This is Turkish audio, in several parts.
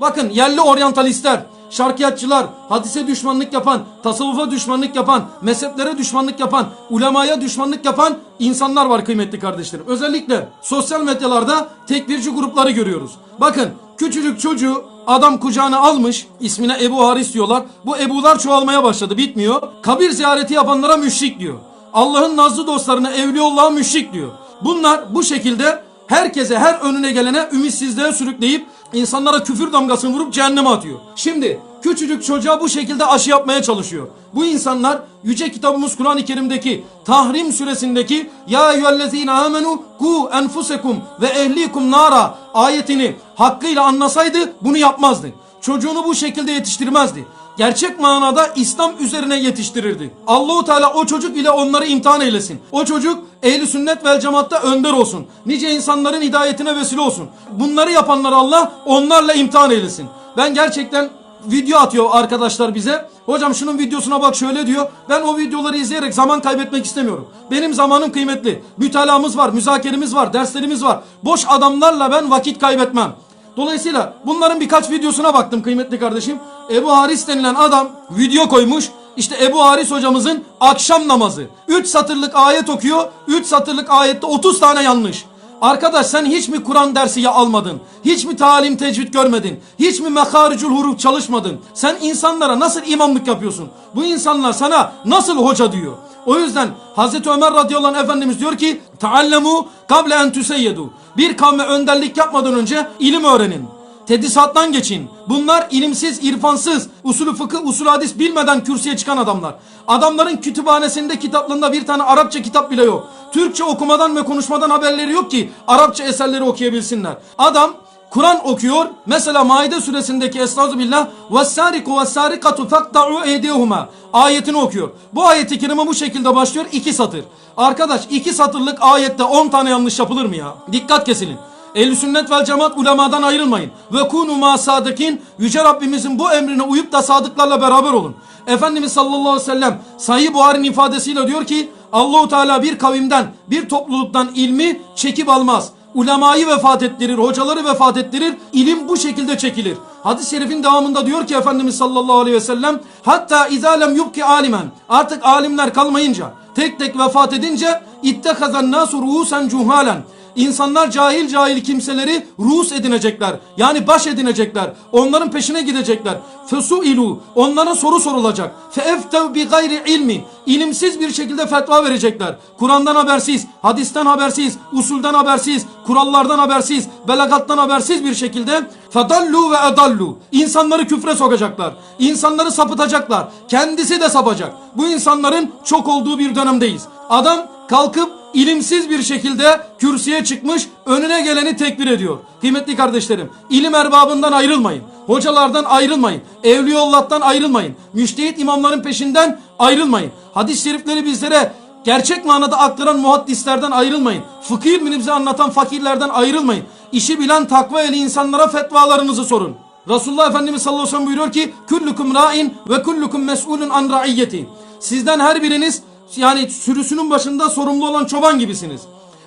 Bakın yerli oryantalistler, şarkiyatçılar, hadise düşmanlık yapan, tasavvufa düşmanlık yapan, mezheplere düşmanlık yapan, ulemaya düşmanlık yapan insanlar var kıymetli kardeşlerim. Özellikle sosyal medyalarda tekvirci grupları görüyoruz. Bakın küçücük çocuğu adam kucağına almış, ismine Ebu Haris diyorlar. Bu Ebu'lar çoğalmaya başladı, bitmiyor. Kabir ziyareti yapanlara müşrik diyor. Allah'ın nazlı dostlarına Evliyaullah'a müşrik diyor. Bunlar bu şekilde herkese her önüne gelene ümitsizliğe sürükleyip insanlara küfür damgasını vurup cehenneme atıyor. Şimdi küçücük çocuğa bu şekilde aşı yapmaya çalışıyor. Bu insanlar yüce kitabımız Kur'an-ı Kerim'deki Tahrim suresindeki Ya eyyühellezine amenu ku enfusekum ve ehlikum nara ayetini hakkıyla anlasaydı bunu yapmazdı. Çocuğunu bu şekilde yetiştirmezdi gerçek manada İslam üzerine yetiştirirdi. Allahu Teala o çocuk ile onları imtihan eylesin. O çocuk ehli sünnet vel cemaatta önder olsun. Nice insanların hidayetine vesile olsun. Bunları yapanlar Allah onlarla imtihan eylesin. Ben gerçekten video atıyor arkadaşlar bize. Hocam şunun videosuna bak şöyle diyor. Ben o videoları izleyerek zaman kaybetmek istemiyorum. Benim zamanım kıymetli. Mütalamız var, müzakeremiz var, derslerimiz var. Boş adamlarla ben vakit kaybetmem. Dolayısıyla bunların birkaç videosuna baktım kıymetli kardeşim. Ebu Haris denilen adam video koymuş. İşte Ebu Haris hocamızın akşam namazı. 3 satırlık ayet okuyor. 3 satırlık ayette 30 tane yanlış. Arkadaş sen hiç mi Kur'an dersi ya almadın? Hiç mi talim tecvid görmedin? Hiç mi mekaricül huruf çalışmadın? Sen insanlara nasıl imamlık yapıyorsun? Bu insanlar sana nasıl hoca diyor? O yüzden Hazreti Ömer radıyallahu anh Efendimiz diyor ki Taallemu kable en tüseyyedu. Bir kavme önderlik yapmadan önce ilim öğrenin. Tedrisattan geçin. Bunlar ilimsiz, irfansız, usulü fıkıh, usul hadis bilmeden kürsüye çıkan adamlar. Adamların kütüphanesinde kitaplarında bir tane Arapça kitap bile yok. Türkçe okumadan ve konuşmadan haberleri yok ki Arapça eserleri okuyabilsinler. Adam Kur'an okuyor. Mesela Maide suresindeki Estağfirullah ve sariku ve sarikatu fakta'u eydihuma ayetini okuyor. Bu ayeti kerime bu şekilde başlıyor. iki satır. Arkadaş iki satırlık ayette on tane yanlış yapılır mı ya? Dikkat kesilin. Ehl-i sünnet vel cemaat ulemadan ayrılmayın. Ve kunu ma sadıkin. Yüce Rabbimizin bu emrine uyup da sadıklarla beraber olun. Efendimiz sallallahu aleyhi ve sellem Sahih Buhari'nin ifadesiyle diyor ki Allahu Teala bir kavimden, bir topluluktan ilmi çekip almaz. Ulemayı vefat ettirir, hocaları vefat ettirir. İlim bu şekilde çekilir. Hadis-i şerifin devamında diyor ki Efendimiz sallallahu aleyhi ve sellem hatta izâ lem yubki alimen artık alimler kalmayınca tek tek vefat edince ittehazan nasu ruhusen cuhalen İnsanlar cahil cahil kimseleri ruhs edinecekler. Yani baş edinecekler. Onların peşine gidecekler. Fesu ilu. Onlara soru sorulacak. Feeftev bi gayri ilmi. İlimsiz bir şekilde fetva verecekler. Kur'an'dan habersiz, hadisten habersiz, usulden habersiz, kurallardan habersiz, belagattan habersiz bir şekilde fedallu ve edallu. İnsanları küfre sokacaklar. İnsanları sapıtacaklar. Kendisi de sapacak. Bu insanların çok olduğu bir dönemdeyiz. Adam kalkıp ilimsiz bir şekilde kürsüye çıkmış önüne geleni tekbir ediyor. Kıymetli kardeşlerim ilim erbabından ayrılmayın. Hocalardan ayrılmayın. Evliyaullah'tan ayrılmayın. Müştehit imamların peşinden ayrılmayın. Hadis-i şerifleri bizlere gerçek manada aktaran muhaddislerden ayrılmayın. Fıkıh ilmini bize anlatan fakirlerden ayrılmayın. İşi bilen takva eli insanlara fetvalarınızı sorun. Resulullah Efendimiz sallallahu aleyhi ve sellem buyuruyor ki kullukum ra'in ve kullukum mes'ulun an ra'iyyeti. Sizden her biriniz yani sürüsünün başında sorumlu olan çoban gibisiniz.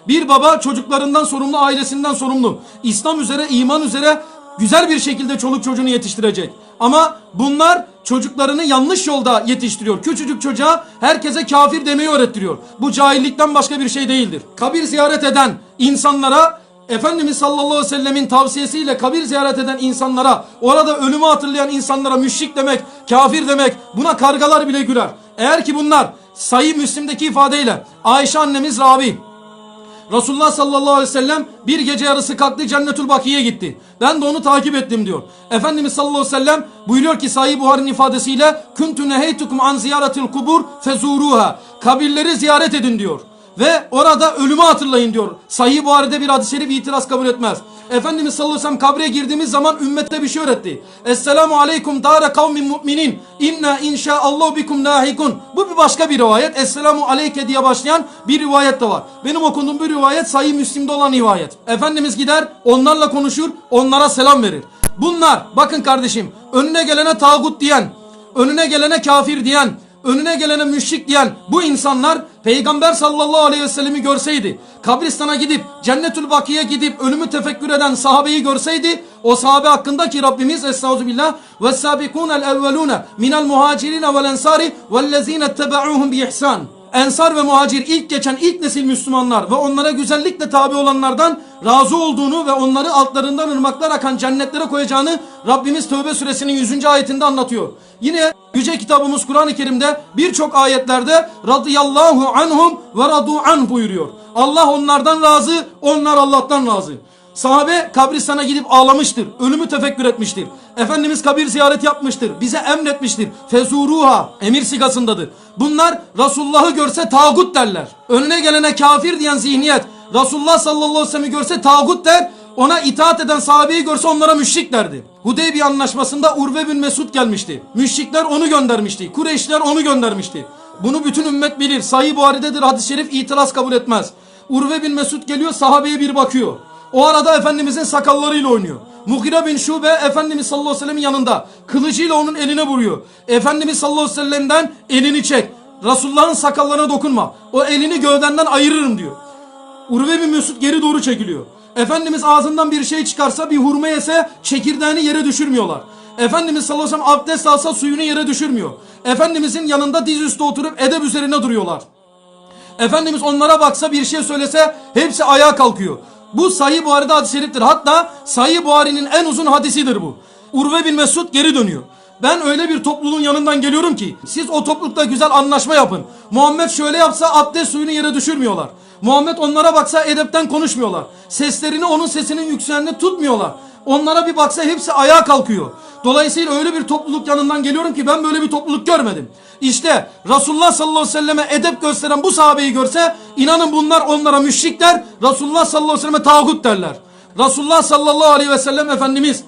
Bir baba çocuklarından sorumlu, ailesinden sorumlu. İslam üzere, iman üzere güzel bir şekilde çoluk çocuğunu yetiştirecek. Ama bunlar çocuklarını yanlış yolda yetiştiriyor. Küçücük çocuğa herkese kafir demeyi öğrettiriyor. Bu cahillikten başka bir şey değildir. Kabir ziyaret eden insanlara Efendimiz sallallahu aleyhi ve sellemin tavsiyesiyle kabir ziyaret eden insanlara, orada ölümü hatırlayan insanlara müşrik demek, kafir demek, buna kargalar bile güler. Eğer ki bunlar sayı Müslim'deki ifadeyle Ayşe annemiz ravi, Resulullah sallallahu aleyhi ve sellem bir gece yarısı kalktı Cennetül Baki'ye gitti. Ben de onu takip ettim diyor. Efendimiz sallallahu aleyhi ve sellem buyuruyor ki Sahih Buhari'nin ifadesiyle Kuntu neheytukum an ziyaretil kubur fezuruha. Kabirleri ziyaret edin diyor. Ve orada ölümü hatırlayın diyor. Sahih Buhari'de bir hadis-i şerif itiraz kabul etmez. Efendimiz sallallahu aleyhi ve sellem kabre girdiğimiz zaman ümmette bir şey öğretti. Esselamu aleyküm dâre kavmin mu'minin. İnna inşaallahu bikum lahikun. Bu bir başka bir rivayet. Esselamu aleyke diye başlayan bir rivayet de var. Benim okunduğum bir rivayet Sahih Müslim'de olan rivayet. Efendimiz gider onlarla konuşur onlara selam verir. Bunlar bakın kardeşim önüne gelene tağut diyen, önüne gelene kafir diyen, önüne gelene müşrik diyen bu insanlar Peygamber sallallahu aleyhi ve sellemi görseydi, kabristana gidip, cennetül bakiye gidip ölümü tefekkür eden sahabeyi görseydi, o sahabe hakkında ki Rabbimiz estağfirullah ve sabikunel evvelune minel muhacirine vel ensari vellezine etteba'uhum bi ihsan. Ensar ve muhacir ilk geçen ilk nesil Müslümanlar ve onlara güzellikle tabi olanlardan razı olduğunu ve onları altlarından ırmaklar akan cennetlere koyacağını Rabbimiz Tövbe suresinin 100. ayetinde anlatıyor. Yine yüce kitabımız Kur'an-ı Kerim'de birçok ayetlerde radıyallahu anhum ve radu an buyuruyor. Allah onlardan razı, onlar Allah'tan razı. Sahabe kabristana gidip ağlamıştır. Ölümü tefekkür etmiştir. Efendimiz kabir ziyaret yapmıştır. Bize emretmiştir. Fezuruha emir sigasındadır. Bunlar Resulullah'ı görse tağut derler. Önüne gelene kafir diyen zihniyet Resulullah sallallahu aleyhi ve sellem'i görse tağut der. Ona itaat eden sahabeyi görse onlara müşrik derdi. Hudeybiye anlaşmasında Urve bin Mesud gelmişti. Müşrikler onu göndermişti. Kureyşler onu göndermişti. Bunu bütün ümmet bilir. Sahih Buhari'dedir hadis-i şerif itiraz kabul etmez. Urve bin Mesud geliyor sahabeye bir bakıyor. O arada Efendimizin sakallarıyla oynuyor. Mughire bin Şube Efendimiz sallallahu aleyhi ve sellem'in yanında. Kılıcıyla onun eline vuruyor. Efendimiz sallallahu aleyhi ve sellem'den elini çek. Resulullah'ın sakallarına dokunma. O elini gövdenden ayırırım diyor. Urve bin Mesud geri doğru çekiliyor. Efendimiz ağzından bir şey çıkarsa bir hurma yese çekirdeğini yere düşürmüyorlar. Efendimiz sallallahu aleyhi ve sellem abdest alsa suyunu yere düşürmüyor. Efendimizin yanında dizüstü oturup edep üzerine duruyorlar. Efendimiz onlara baksa bir şey söylese hepsi ayağa kalkıyor. Bu Sahih Buhari'de hadis-i şeriftir. Hatta Sahih Buhari'nin en uzun hadisidir bu. Urve bin Mesud geri dönüyor. Ben öyle bir topluluğun yanından geliyorum ki siz o toplulukta güzel anlaşma yapın. Muhammed şöyle yapsa abdest suyunu yere düşürmüyorlar. Muhammed onlara baksa edepten konuşmuyorlar. Seslerini onun sesinin yükselenine tutmuyorlar. Onlara bir baksa hepsi ayağa kalkıyor. Dolayısıyla öyle bir topluluk yanından geliyorum ki ben böyle bir topluluk görmedim. İşte Resulullah sallallahu aleyhi ve selleme edep gösteren bu sahabeyi görse inanın bunlar onlara müşrikler. Resulullah sallallahu aleyhi ve selleme tağut derler. Resulullah sallallahu aleyhi ve sellem Efendimiz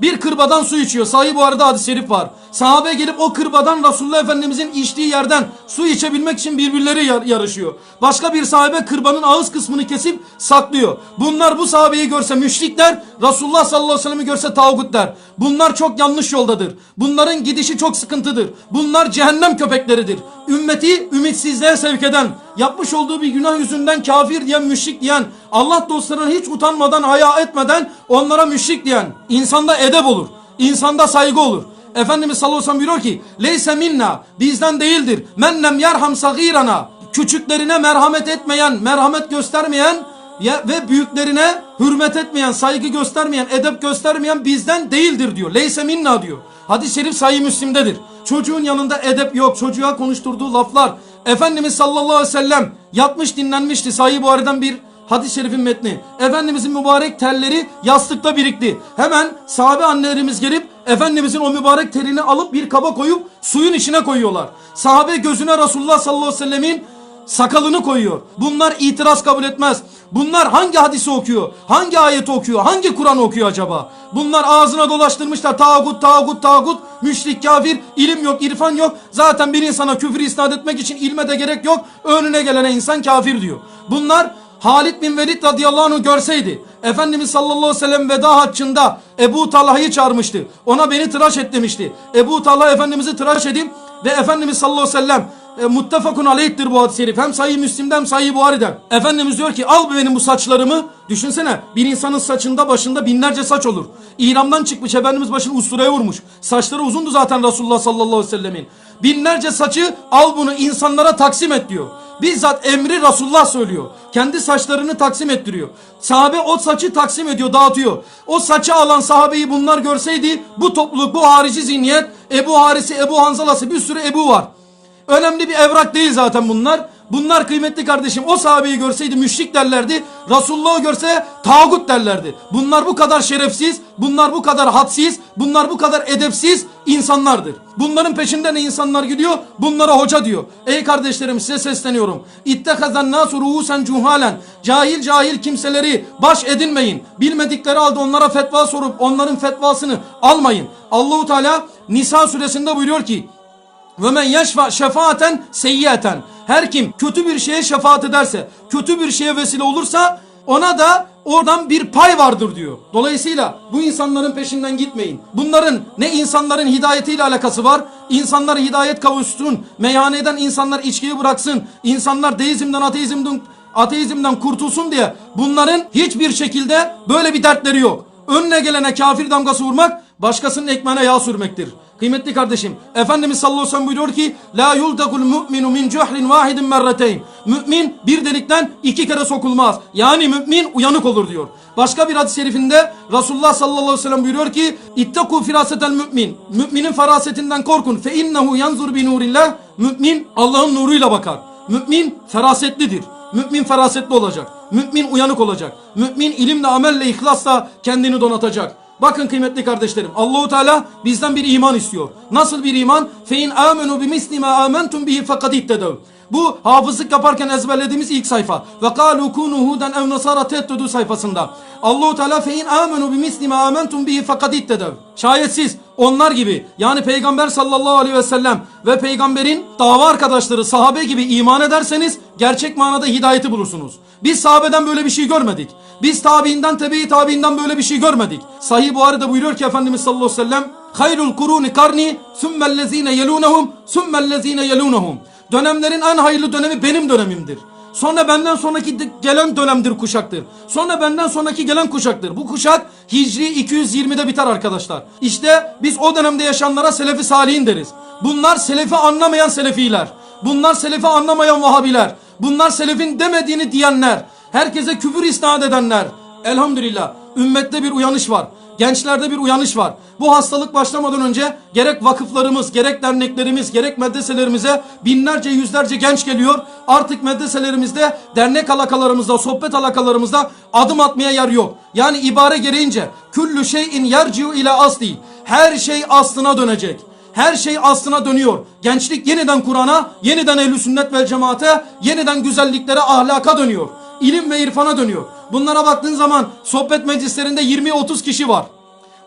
bir kırbadan su içiyor. Sahih bu arada hadis-i şerif var. Sahabe gelip o kırbadan Resulullah Efendimizin içtiği yerden su içebilmek için birbirleri yar- yarışıyor. Başka bir sahabe kırbanın ağız kısmını kesip saklıyor. Bunlar bu sahabeyi görse müşrikler, Resulullah sallallahu aleyhi ve sellem'i görse tağut der. Bunlar çok yanlış yoldadır. Bunların gidişi çok sıkıntıdır. Bunlar cehennem köpekleridir. Ümmeti ümitsizliğe sevk eden, yapmış olduğu bir günah yüzünden kafir diyen, müşrik diyen, Allah dostlarına hiç utanmadan, haya etmeden onlara müşrik diyen, insanda edep olur, insanda saygı olur. Efendimiz sallallahu aleyhi ve sellem buyuruyor ki, Leyse minna, bizden değildir. Men lem yerham sagirana, küçüklerine merhamet etmeyen, merhamet göstermeyen ve büyüklerine hürmet etmeyen, saygı göstermeyen, edep göstermeyen bizden değildir diyor. Leyse minna diyor. Hadis-i şerif sayı Müslim'dedir. Çocuğun yanında edep yok. Çocuğa konuşturduğu laflar. Efendimiz sallallahu aleyhi ve sellem yatmış dinlenmişti. Sahih Buhari'den bir hadis-i şerifin metni. Efendimizin mübarek terleri yastıkta birikti. Hemen sahabe annelerimiz gelip Efendimizin o mübarek terini alıp bir kaba koyup suyun içine koyuyorlar. Sahabe gözüne Resulullah sallallahu aleyhi ve sellemin sakalını koyuyor. Bunlar itiraz kabul etmez. Bunlar hangi hadisi okuyor? Hangi ayeti okuyor? Hangi Kur'an okuyor acaba? Bunlar ağzına dolaştırmışlar. Tağut, tağut, tağut, müşrik, kafir, ilim yok, irfan yok. Zaten bir insana küfür isnat etmek için ilme de gerek yok. Önüne gelene insan kafir diyor. Bunlar Halid bin Velid radıyallahu anh'ı görseydi Efendimiz sallallahu aleyhi ve sellem veda haccında Ebu Talha'yı çağırmıştı. Ona beni tıraş et demişti. Ebu Talha Efendimiz'i tıraş edip ve Efendimiz sallallahu aleyhi ve sellem e, muttefakun aleyhtir bu hadis-i şerif. Hem sahih Müslim'den sahih Buhari'den. Efendimiz diyor ki al benim bu saçlarımı. Düşünsene bir insanın saçında başında binlerce saç olur. İran'dan çıkmış Efendimiz başını usturaya vurmuş. Saçları uzundu zaten Resulullah sallallahu aleyhi ve sellemin. Binlerce saçı al bunu insanlara taksim et diyor. Bizzat emri Resulullah söylüyor. Kendi saçlarını taksim ettiriyor. Sahabe o saçı taksim ediyor, dağıtıyor. O saçı alan sahabeyi bunlar görseydi bu topluluk, bu harici zihniyet, Ebu Harisi, Ebu Hanzalası bir sürü Ebu var. Önemli bir evrak değil zaten bunlar. Bunlar kıymetli kardeşim o sahabeyi görseydi müşrik derlerdi. Resulullah'ı görse tağut derlerdi. Bunlar bu kadar şerefsiz, bunlar bu kadar hadsiz, bunlar bu kadar edepsiz insanlardır. Bunların peşinden insanlar gidiyor? Bunlara hoca diyor. Ey kardeşlerim size sesleniyorum. İttekazan nasu ruhusen cuhalen. Cahil cahil kimseleri baş edinmeyin. Bilmedikleri halde onlara fetva sorup onların fetvasını almayın. Allahu Teala Nisa suresinde buyuruyor ki ve men yeşfa şefaaten seyyiyeten. Her kim kötü bir şeye şefaat ederse, kötü bir şeye vesile olursa ona da oradan bir pay vardır diyor. Dolayısıyla bu insanların peşinden gitmeyin. Bunların ne insanların hidayetiyle alakası var? İnsanlar hidayet kavuşsun. Meyhaneden insanlar içkiyi bıraksın. İnsanlar deizmden ateizmden ateizmden kurtulsun diye bunların hiçbir şekilde böyle bir dertleri yok. Önüne gelene kafir damgası vurmak başkasının ekmeğine yağ sürmektir. Kıymetli kardeşim Efendimiz sallallahu aleyhi ve sellem buyuruyor ki La yuldagul mu'minu min cuhrin vahidin merreteyn Mümin bir delikten iki kere sokulmaz. Yani mümin uyanık olur diyor. Başka bir hadis-i şerifinde Resulullah sallallahu aleyhi ve sellem buyuruyor ki İttaku firasetel mümin Müminin farasetinden korkun fe innehu yanzur bi nurillah Mümin Allah'ın nuruyla bakar. Mümin ferasetlidir. Mümin ferasetli olacak. Mümin uyanık olacak. Mümin ilimle, amelle, ihlasla kendini donatacak. Bakın kıymetli kardeşlerim Allahu Teala bizden bir iman istiyor. Nasıl bir iman? Fein amenu bimisli ma amentum bihi fekad ittedev. Bu hafızlık yaparken ezberlediğimiz ilk sayfa. Ve kalu kunu huden ev nasara tettedu sayfasında. Allahu Teala fein amenu bimisli ma amentum bihi fekad ittedev. Şayet siz onlar gibi yani Peygamber sallallahu aleyhi ve sellem ve peygamberin dava arkadaşları sahabe gibi iman ederseniz gerçek manada hidayeti bulursunuz. Biz sahabeden böyle bir şey görmedik. Biz tabiinden tebe-i tabiinden böyle bir şey görmedik. Sahih Buhari'de buyuruyor ki Efendimiz sallallahu aleyhi ve sellem Hayrul kuruni karni sümmellezine yelunehum sümmellezine yelunehum Dönemlerin en hayırlı dönemi benim dönemimdir. Sonra benden sonraki gelen dönemdir kuşaktır. Sonra benden sonraki gelen kuşaktır. Bu kuşak Hicri 220'de biter arkadaşlar. İşte biz o dönemde yaşayanlara Selefi Salihin deriz. Bunlar Selefi anlamayan Selefiler. Bunlar Selefi anlamayan Vahabiler. Bunlar Selefin demediğini diyenler. Herkese küfür isnat edenler. Elhamdülillah ümmette bir uyanış var. Gençlerde bir uyanış var. Bu hastalık başlamadan önce gerek vakıflarımız, gerek derneklerimiz, gerek medreselerimize binlerce, yüzlerce genç geliyor. Artık medreselerimizde, dernek alakalarımızda, sohbet alakalarımızda adım atmaya yer yok. Yani ibare gereğince küllü şeyin yerciu ila asli. Her şey aslına dönecek. Her şey aslına dönüyor. Gençlik yeniden Kur'an'a, yeniden ehl sünnet vel cemaate, yeniden güzelliklere, ahlaka dönüyor. İlim ve irfana dönüyor. Bunlara baktığın zaman sohbet meclislerinde 20-30 kişi var.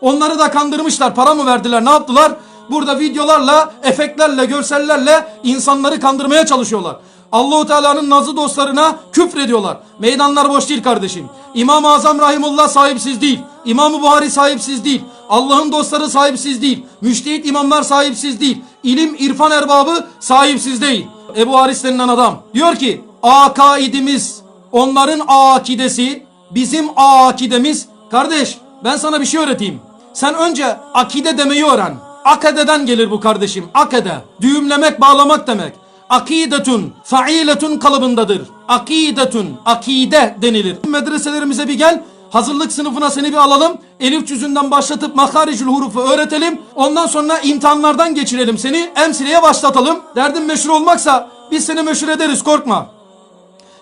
Onları da kandırmışlar. Para mı verdiler? Ne yaptılar? Burada videolarla, efektlerle, görsellerle insanları kandırmaya çalışıyorlar. Allahu Teala'nın nazı dostlarına küfrediyorlar. Meydanlar boş değil kardeşim. İmam-ı Azam Rahimullah sahipsiz değil. İmam-ı Buhari sahipsiz değil. Allah'ın dostları sahipsiz değil. Müştehit imamlar sahipsiz değil. İlim, irfan erbabı sahipsiz değil. Ebu Haris denilen adam diyor ki akaidimiz onların akidesi bizim akidemiz kardeş ben sana bir şey öğreteyim. Sen önce akide demeyi öğren. Akadeden gelir bu kardeşim. Akade. Düğümlemek, bağlamak demek. Akidetun, failetun kalıbındadır. Akidetun, akide denilir. Medreselerimize bir gel. Hazırlık sınıfına seni bir alalım. Elif cüzünden başlatıp makaricül hurufu öğretelim. Ondan sonra imtihanlardan geçirelim seni. Emsileye başlatalım. Derdin meşhur olmaksa biz seni meşhur ederiz korkma.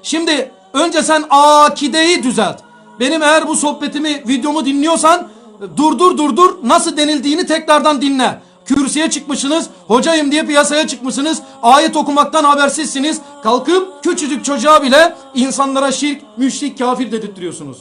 Şimdi önce sen akideyi düzelt. Benim eğer bu sohbetimi, videomu dinliyorsan durdur durdur nasıl denildiğini tekrardan dinle. Kürsüye çıkmışsınız, hocayım diye piyasaya çıkmışsınız, ayet okumaktan habersizsiniz. Kalkıp küçücük çocuğa bile insanlara şirk, müşrik, kafir dedirtiyorsunuz.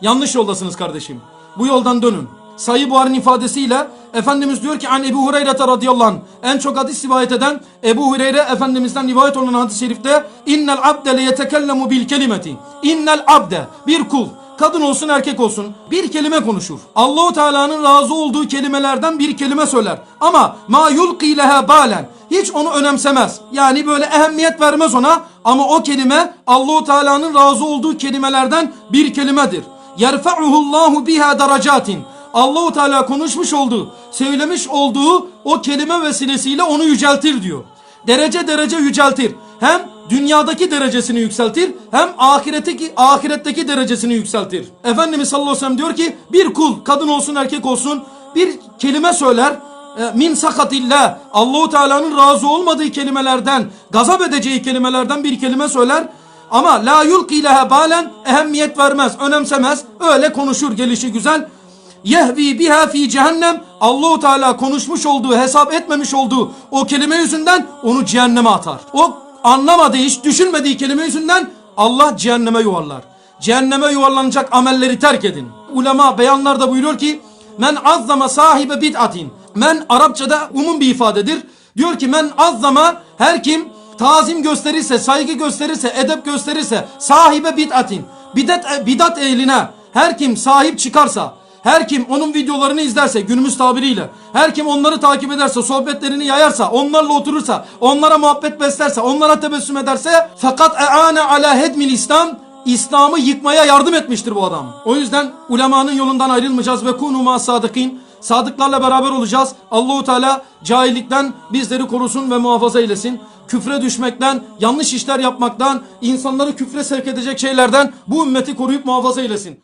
Yanlış yoldasınız kardeşim. Bu yoldan dönün. Sayı Buhar'ın ifadesiyle Efendimiz diyor ki an Ebu Hureyre radıyallahu anh en çok hadis rivayet eden Ebu Hureyre Efendimiz'den rivayet olan hadis-i şerifte innel abde le yetekellemu bil kelimeti innel abde bir kul kadın olsun erkek olsun bir kelime konuşur. Allahu Teala'nın razı olduğu kelimelerden bir kelime söyler. Ama ma yulqi leha balen hiç onu önemsemez. Yani böyle ehemmiyet vermez ona ama o kelime Allahu Teala'nın razı olduğu kelimelerden bir kelimedir. Yerfa'uhullahu biha daracatin. Allahu Teala konuşmuş olduğu, söylemiş olduğu o kelime vesilesiyle onu yüceltir diyor. Derece derece yüceltir. Hem dünyadaki derecesini yükseltir hem ahiretteki ahiretteki derecesini yükseltir. Efendimiz sallallahu aleyhi ve sellem diyor ki bir kul kadın olsun erkek olsun bir kelime söyler e, min sakatillah Allahu Teala'nın razı olmadığı kelimelerden gazap edeceği kelimelerden bir kelime söyler ama la yulki leha balen ehemmiyet vermez önemsemez öyle konuşur gelişi güzel yehvi biha fi cehennem Allahu Teala konuşmuş olduğu hesap etmemiş olduğu o kelime yüzünden onu cehenneme atar. O anlamadığı hiç düşünmediği kelime yüzünden Allah cehenneme yuvarlar. Cehenneme yuvarlanacak amelleri terk edin. Ulema beyanlarda buyuruyor ki men azzama sahibe bid'atin. Men Arapçada umum bir ifadedir. Diyor ki men azzama her kim tazim gösterirse, saygı gösterirse, edep gösterirse sahibe bid'atin. bidat, bidat ehline her kim sahip çıkarsa, her kim onun videolarını izlerse günümüz tabiriyle, her kim onları takip ederse, sohbetlerini yayarsa, onlarla oturursa, onlara muhabbet beslerse, onlara tebessüm ederse fakat e'ane ala hedmil İslam İslam'ı yıkmaya yardım etmiştir bu adam. O yüzden ulemanın yolundan ayrılmayacağız ve kunu ma sadıkin. Sadıklarla beraber olacağız. Allahu Teala cahillikten bizleri korusun ve muhafaza eylesin. Küfre düşmekten, yanlış işler yapmaktan, insanları küfre sevk edecek şeylerden bu ümmeti koruyup muhafaza eylesin.